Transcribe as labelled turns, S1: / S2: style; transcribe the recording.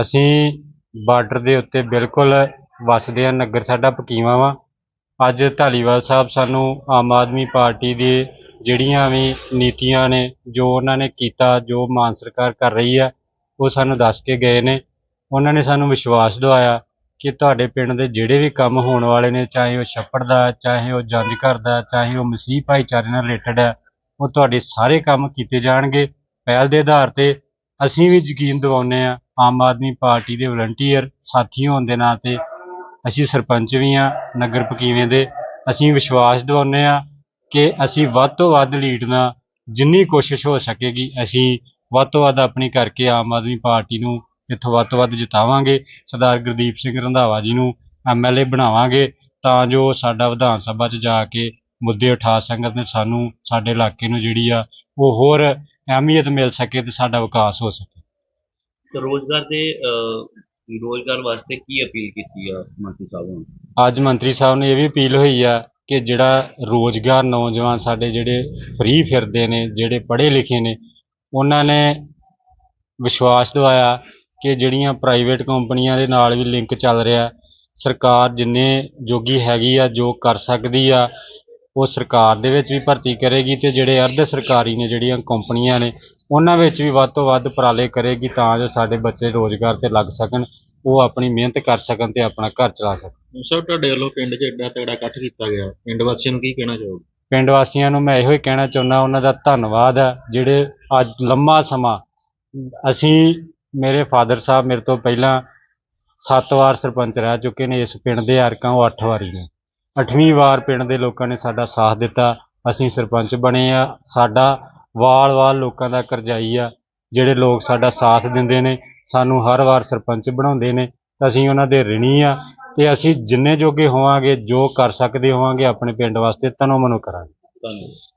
S1: ਅਸੀਂ ਬਾਰਡਰ ਦੇ ਉੱਤੇ ਬਿਲਕੁਲ ਵੱਸਦੇ ਹਾਂ, ਨਗਰ ਸਾਡਾ ਪਕੀਵਾ ਵਾ। ਅੱਜ ਧਾਲੀਵਾਲ ਸਾਹਿਬ ਸਾਨੂੰ ਆਮ ਆਦਮੀ ਪਾਰਟੀ ਦੇ ਜਿਹੜੀਆਂ ਵੀ ਨੀਤੀਆਂ ਨੇ, ਜੋ ਉਹਨਾਂ ਨੇ ਕੀਤਾ, ਜੋ ਮਾਨ ਸਰਕਾਰ ਕਰ ਰਹੀ ਆ, ਉਹ ਸਾਨੂੰ ਦੱਸ ਕੇ ਗਏ ਨੇ। ਉਹਨਾਂ ਨੇ ਸਾਨੂੰ ਵਿਸ਼ਵਾਸ ਦਿਵਾਇਆ ਕਿ ਤੁਹਾਡੇ ਪਿੰਡ ਦੇ ਜਿਹੜੇ ਵੀ ਕੰਮ ਹੋਣ ਵਾਲੇ ਨੇ, ਚਾਹੇ ਉਹ ਛੱਪੜ ਦਾ, ਚਾਹੇ ਉਹ ਜੰਜ ਘਰ ਦਾ, ਚਾਹੇ ਉਹ ਮਸੀਹ ਭਾਈਚਾਰੇ ਨਾਲ ਰਿਲੇਟਡ ਹੈ ਉਹ ਤੁਹਾਡੇ ਸਾਰੇ ਕੰਮ ਕੀਤੇ ਜਾਣਗੇ। ਪਹਿਲ ਦੇ ਆਧਾਰ ਤੇ ਅਸੀਂ ਵੀ ਯਕੀਨ ਦਿਵਾਉਂਦੇ ਆ ਆਮ ਆਦਮੀ ਪਾਰਟੀ ਦੇ ਵਲੰਟੀਅਰ ਸਾਥੀ ਹੋਣ ਦੇ ਨਾਂ ਤੇ ਅਸੀਂ ਸਰਪੰਚ ਵੀ ਆ ਨਗਰ ਪਕੀਵੇਂ ਦੇ, ਅਸੀਂ ਵਿਸ਼ਵਾਸ ਦਿਵਾਉਂਦੇ ਆ ਕਿ ਅਸੀਂ ਵੱਧ ਤੋਂ ਵੱਧ ਲੀਡ ਨਾਲ ਜਿੰਨੀ ਕੋਸ਼ਿਸ਼ ਹੋ ਸਕੇਗੀ, ਅਸੀਂ ਵੱਧ ਤੋਂ ਵੱਧ ਆਪਣੀ ਕਰਕੇ ਆਮ ਆਦਮੀ ਪਾਰਟੀ ਨੂੰ ਇੱਥੋਂ ਵੱਧ ਤੋਂ ਵੱਧ ਜਿਤਾਵਾਂਗੇ। ਸਰਦਾਰ ਗੁਰਦੀਪ ਸਿੰਘ ਰੰਧਾਵਾ ਜੀ ਨੂੰ ਐਮਐਲਏ ਬਣਾਵਾਂਗੇ ਤਾਂ ਜੋ ਸਾਡਾ ਵਿਧਾਨ ਸਭਾ 'ਚ ਜਾ ਕੇ ਮੁੱਦੇ ਉਠਾ ਸਕਣ ਤੇ ਸਾਨੂੰ ਸਾਡੇ ਇਲਾਕੇ ਨੂੰ ਜਿਹੜੀ ਆ ਉਹ ਹੋਰ ਅਹਿਮੀਅਤ ਮਿਲ ਸਕੇ ਤੇ ਸਾਡਾ ਵਿਕਾਸ ਹੋ ਸਕੇ।
S2: ਤੇ ਰੋਜ਼ਗਾਰ ਦੇ ਅਹ, ਰੋਜ਼ਗਾਰ ਵਾਸਤੇ ਕੀ ਅਪੀਲ ਕੀਤੀ ਆ ਮੰਤਰੀ ਸਾਹਿਬ ਨੂੰ?
S1: ਅੱਜ ਮੰਤਰੀ ਸਾਹਿਬ ਨੇ ਇਹ ਵੀ ਅਪੀਲ ਹੋਈ ਆ ਕਿ ਜਿਹੜਾ ਰੋਜ਼ਗਾਰ ਨੌਜਵਾਨ ਸਾਡੇ ਜਿਹੜੇ ਫ੍ਰੀ ਫਿਰਦੇ ਨੇ ਜਿਹੜੇ ਪੜ੍ਹੇ ਲਿਖੇ ਨੇ ਉਹਨਾਂ ਨੇ ਵਿਸ਼ਵਾਸ ਦਿਵਾਇਆ ਕਿ ਜਿਹੜੀਆਂ ਪ੍ਰਾਈਵੇਟ ਕੰਪਨੀਆਂ ਦੇ ਨਾਲ ਵੀ ਲਿੰਕ ਚੱਲ ਰਿਹਾ। ਸਰਕਾਰ ਜਿੰਨੇ ਜੋਗੀ ਹੈਗੀ ਆ ਜੋ ਕਰ ਸਕਦੀ ਆ ਉਹ ਸਰਕਾਰ ਦੇ ਵਿੱਚ ਵੀ ਭਰਤੀ ਕਰੇਗੀ ਤੇ ਜਿਹੜੇ ਅਰਧ ਸਰਕਾਰੀ ਨੇ ਜਿਹੜੀਆਂ ਕੰਪਨੀਆਂ ਨੇ ਉਹਨਾਂ ਵਿੱਚ ਵੀ ਵੱਧ ਤੋਂ ਵੱਧ ਉਪਰਾਲੇ ਕਰੇਗੀ ਤਾਂ ਜੋ ਸਾਡੇ ਬੱਚੇ ਰੋਜ਼ਗਾਰ ਤੇ ਲੱਗ ਸਕਣ ਉਹ ਆਪਣੀ ਮਿਹਨਤ ਕਰ ਸਕਣ ਤੇ ਆਪਣਾ ਘਰ ਚਲਾ ਸਕਣ।
S2: ਸਰ ਤੁਹਾਡੇ ਵੱਲੋਂ ਪਿੰਡ 'ਚ ਐਡਾ ਤਗੜਾ ਇਕੱਠ ਕੀਤਾ ਗਿਆ। ਪਿੰਡ ਵਾਸੀਆਂ ਨੂੰ ਕੀ ਕਹਿਣਾ ਚਾਹੋਗੇ?
S1: ਪਿੰਡ ਵਾਸੀਆਂ ਨੂੰ ਮੈਂ ਇਹੋ ਹੀ ਕਹਿਣਾ ਚਾਹੁੰਦਾ ਉਹਨਾਂ ਦਾ ਧੰਨਵਾਦ ਹੈ ਜਿਹੜੇ ਅੱਜ ਲੰਮਾ ਸਮਾਂ ਅਸੀਂ ਮੇਰੇ ਫਾਦਰ ਸਾਹਿਬ ਮੇਰੇ ਤੋਂ ਪਹਿਲਾਂ ਸੱਤ ਵਾਰ ਸਰਪੰਚ ਰਹਿ ਚੁੱਕੇ ਨੇ ਇਸ ਪਿੰਡ ਦੇ ਅਰਕਾਂ ਉਹ ਅੱਠ ਵਾਰੀ ਨੇ। ਅੱਠਵੀਂ ਵਾਰ ਪਿੰਡ ਦੇ ਲੋਕਾਂ ਨੇ ਸਾਡਾ ਸਾਥ ਦਿੱਤਾ। ਅਸੀਂ ਸਰਪੰਚ ਬਣੇ ਆ। ਸਾਡਾ ਵਾਲ-ਵਾਲ ਲੋਕਾਂ ਦਾ ਕਰਜਾਈ ਆ। ਜਿਹੜੇ ਲੋਕ ਸਾਡਾ ਸਾਥ ਦਿੰਦੇ ਨੇ, ਸਾਨੂੰ ਹਰ ਵਾਰ ਸਰਪੰਚ ਬਣਾਉਂਦੇ ਨੇ, ਅਸੀਂ ਉਹਨਾਂ ਦੇ ਰਿਣੀ ਆ ਤੇ ਅਸੀਂ ਜਿੰਨੇ ਜੋਗੇ ਹੋਵਾਂਗੇ, ਜੋ ਕਰ ਸਕਦੇ ਹੋਵਾਂਗੇ, ਆਪਣੇ ਪਿੰਡ ਵਾਸਤੇ ਤਨੋਂ ਮਨੋਂ ਕਰਾਂਗੇ।
S2: ਧੰਨਵਾਦ।